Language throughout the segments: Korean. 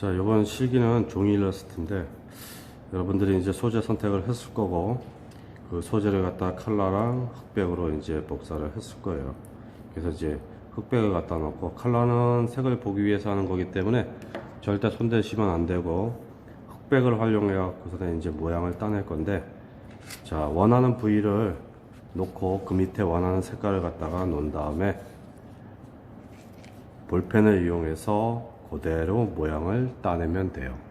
자, 이번 실기는 종이 일러스트인데 여러분들이 이제 소재 선택을 했을 거고 그 소재를 갖다 칼라랑 흑백으로 이제 복사를 했을 거예요. 그래서 이제 흑백을 갖다 놓고 칼라는 색을 보기 위해서 하는 거기 때문에 절대 손대시면 안 되고 흑백을 활용해 갖고서 이제 모양을 따낼 건데 자, 원하는 부위를 놓고 그 밑에 원하는 색깔을 갖다가 놓은 다음에 볼펜을 이용해서 그대로 모양을 따내면 돼요.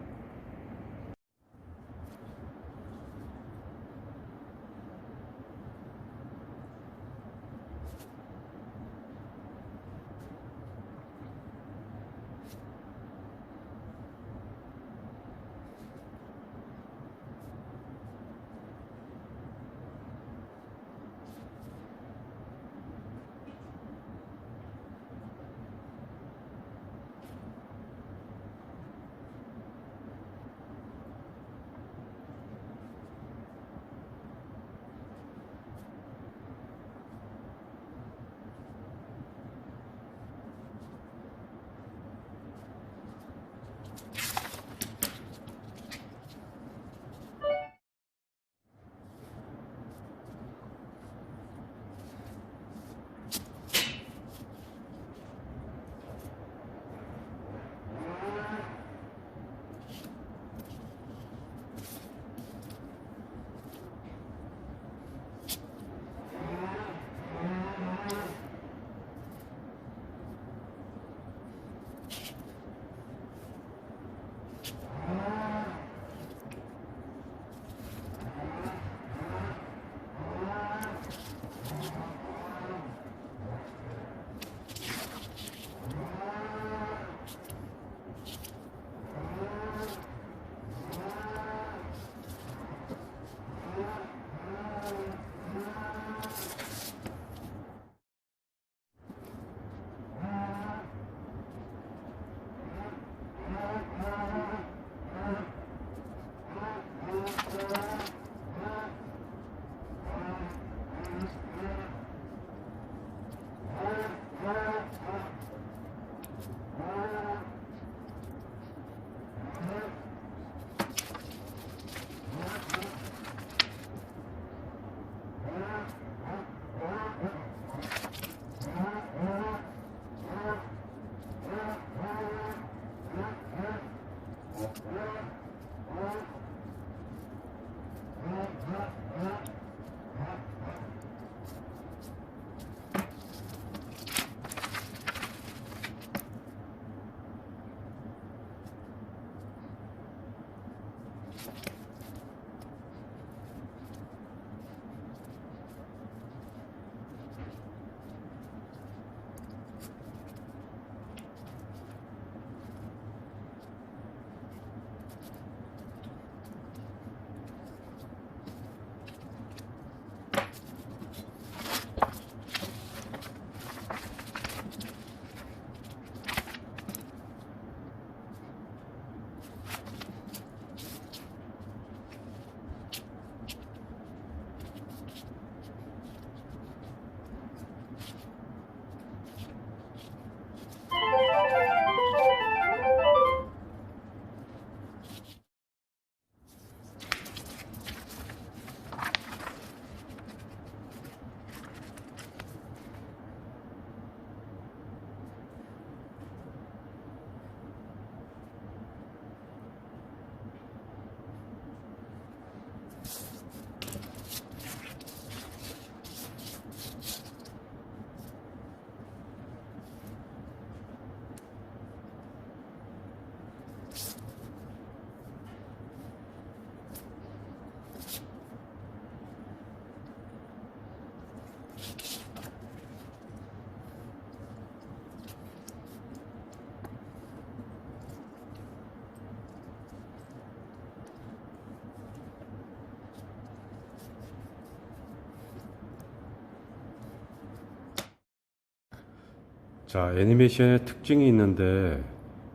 자, 애니메이션의 특징이 있는데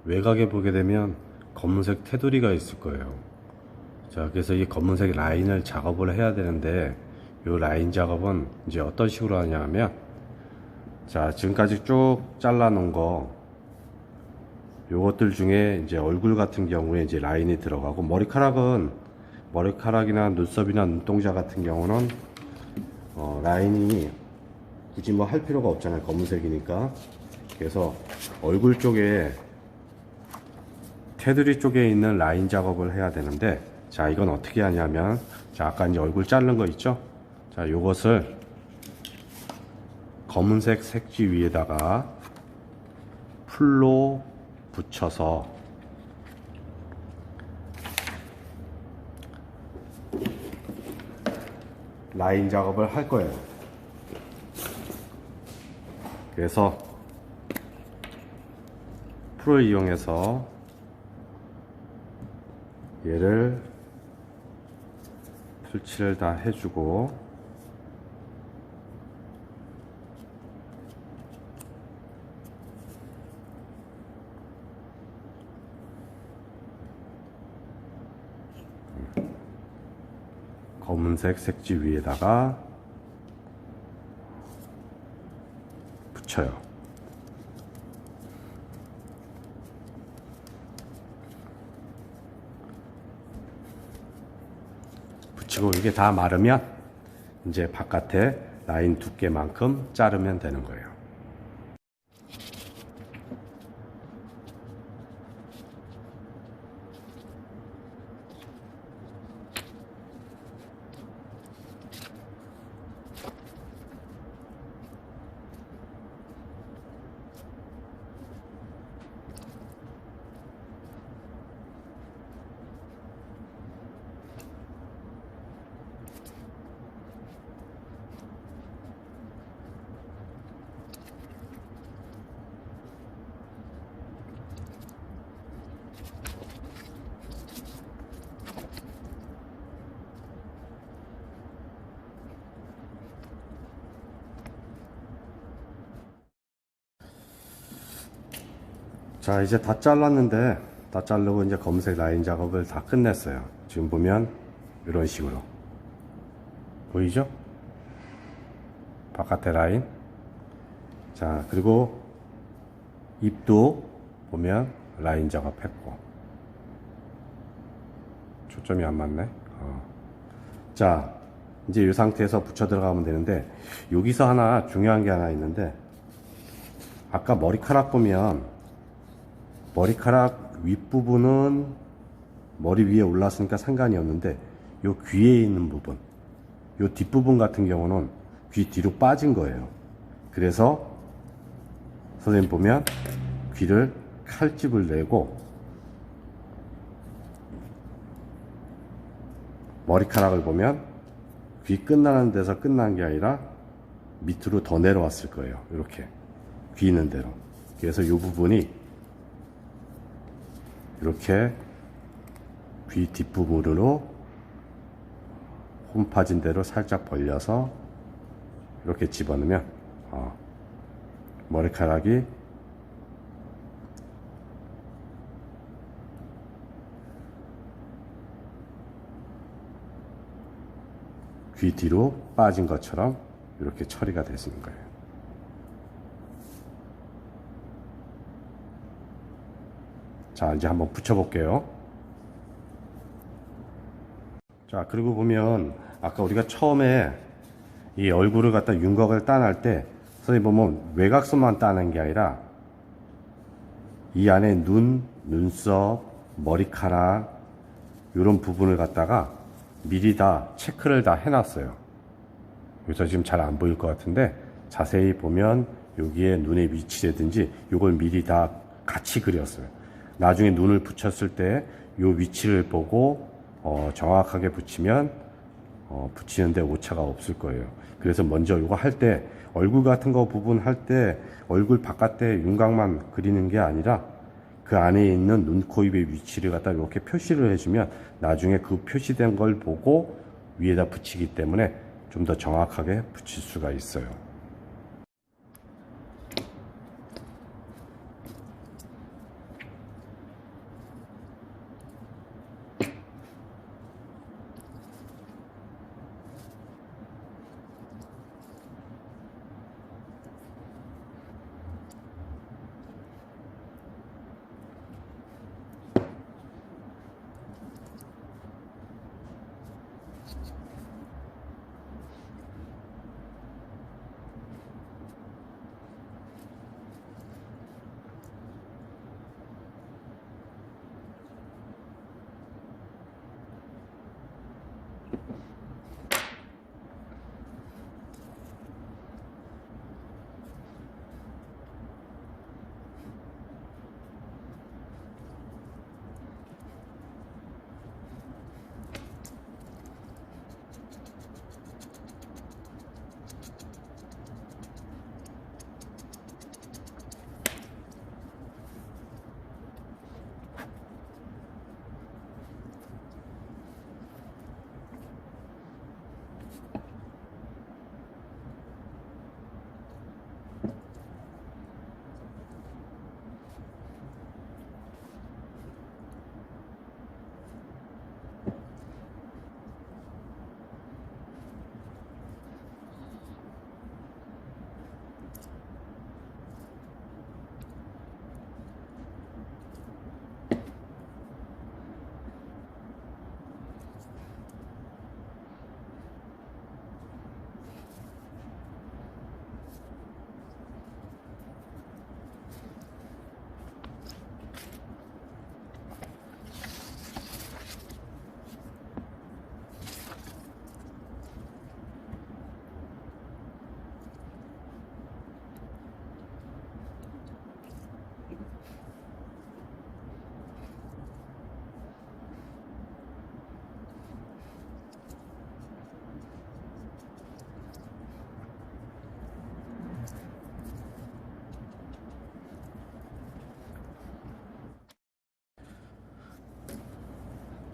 외곽에 보게 되면 검은색 테두리가 있을 거예요. 자, 그래서 이 검은색 라인을 작업을 해야 되는데 이 라인 작업은 이제 어떤 식으로 하냐 하면 자, 지금까지 쭉 잘라 놓은 거 요것들 중에 이제 얼굴 같은 경우에 이제 라인이 들어가고 머리카락은 머리카락이나 눈썹이나 눈동자 같은 경우는 어, 라인이 굳이 뭐 할 필요가 없잖아요. 검은색이니까. 그래서 얼굴 쪽에 테두리 쪽에 있는 라인 작업을 해야 되는데 자 이건 어떻게 하냐면 자 아까 이제 얼굴 자른 거 있죠? 자 요것을 검은색 색지 위에다가 풀로 붙여서 라인 작업을 할 거예요. 그래서 풀을 이용해서 얘를 풀칠을 다 해주고 검은색 색지 위에다가 붙여요. 붙이고 이게 다 마르면 이제 바깥에 라인 두께만큼 자르면 되는 거예요. 자 이제 다 잘랐는데 다 자르고 이제 검색 라인 작업을 다 끝냈어요. 지금 보면 이런 식으로. 보이죠? 바깥에 라인. 자 그리고 입도 보면 라인 작업했고. 초점이 안 맞네. 어. 자 이제 이 상태에서 붙여 들어가면 되는데 여기서 하나 중요한 게 하나 있는데 아까 머리카락 보면 머리카락 윗부분은 머리 위에 올랐으니까 상관이 없는데 요 귀에 있는 부분 요 뒷부분 같은 경우는 귀 뒤로 빠진 거예요. 그래서 선생님 보면 귀를 칼집을 내고 머리카락을 보면 귀 끝나는 데서 끝난 게 아니라 밑으로 더 내려왔을 거예요. 이렇게 귀 있는 대로. 그래서 이 부분이 이렇게 귀 뒷부분으로 홈 파진 대로 살짝 벌려서 이렇게 집어넣으면 어, 머리카락이 귀 뒤로 빠진 것처럼 이렇게 처리가 되시는 거예요. 자, 이제 한번 붙여볼게요. 자, 그리고 보면 아까 우리가 처음에 이 얼굴을 갖다 윤곽을 따낼 때 선생님 보면 외곽선만 따는 게 아니라 이 안에 눈, 눈썹, 머리카락 이런 부분을 갖다가 미리 다 체크를 다 해놨어요. 여기서 지금 잘 안 보일 것 같은데 자세히 보면 여기에 눈의 위치라든지 이걸 미리 다 같이 그렸어요. 나중에 눈을 붙였을 때 이 위치를 보고 어, 정확하게 붙이면 어, 붙이는데 오차가 없을 거예요. 그래서 먼저 이거 할 때 얼굴 같은 거 부분 할 때 얼굴 바깥에 윤곽만 그리는 게 아니라 그 안에 있는 눈, 코, 입의 위치를 갖다 이렇게 표시를 해주면 나중에 그 표시된 걸 보고 위에다 붙이기 때문에 좀 더 정확하게 붙일 수가 있어요.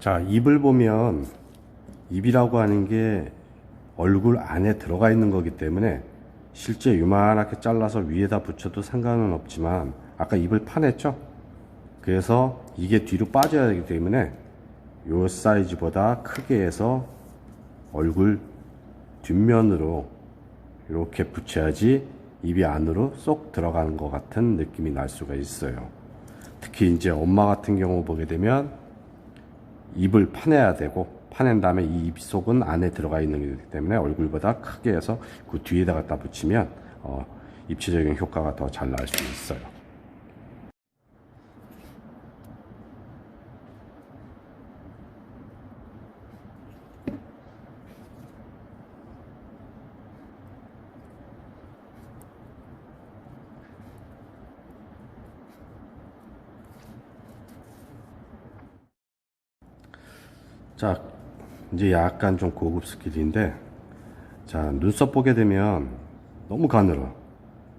자, 입을 보면 입이라고 하는 게 얼굴 안에 들어가 있는 거기 때문에 실제 요만하게 잘라서 위에다 붙여도 상관은 없지만 아까 입을 파냈죠? 그래서 이게 뒤로 빠져야 되기 때문에 요 사이즈보다 크게 해서 얼굴 뒷면으로 이렇게 붙여야지 입이 안으로 쏙 들어가는 것 같은 느낌이 날 수가 있어요. 특히 이제 엄마 같은 경우 보게 되면 입을 파내야 되고 파낸 다음에 이 입 속은 안에 들어가 있는 거기 때문에 얼굴보다 크게 해서 그 뒤에다 갖다 붙이면 어, 입체적인 효과가 더 잘 날 수 있어요. 자, 이제 약간 좀 고급 스킬인데, 자, 눈썹 보게 되면 너무 가늘어.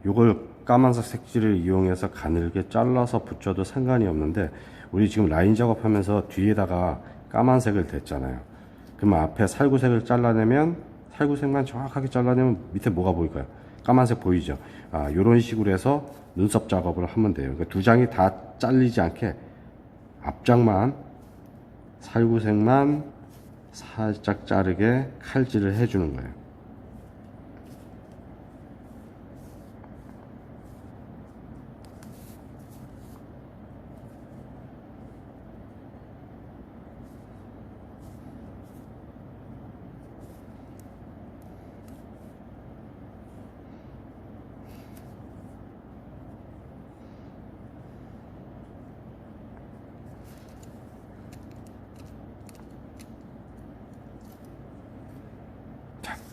이걸 까만색 색지를 이용해서 가늘게 잘라서 붙여도 상관이 없는데, 우리 지금 라인 작업하면서 뒤에다가 까만색을 댔잖아요. 그러면 앞에 살구색을 잘라내면, 살구색만 정확하게 잘라내면 밑에 뭐가 보일까요? 까만색 보이죠? 아, 요런 식으로 해서 눈썹 작업을 하면 돼요. 그러니까 두 장이 다 잘리지 않게 앞장만 살구색만 살짝 자르게 칼질을 해주는 거예요.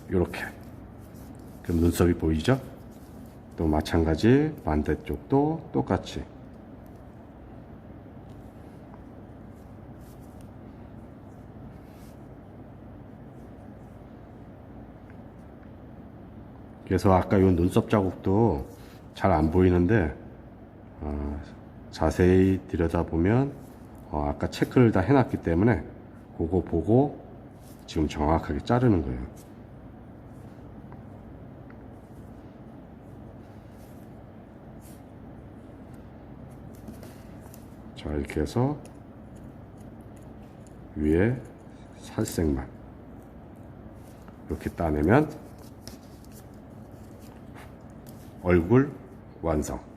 자, 요렇게. 그럼 눈썹이 보이죠? 또 마찬가지 반대쪽도 똑같이. 그래서 아까 요 눈썹 자국도 잘 안 보이는데 어, 자세히 들여다보면 어, 아까 체크를 다 해놨기 때문에 그거 보고 지금 정확하게 자르는 거예요. 자, 이렇게 해서 위에 살색만 이렇게 따내면 얼굴 완성.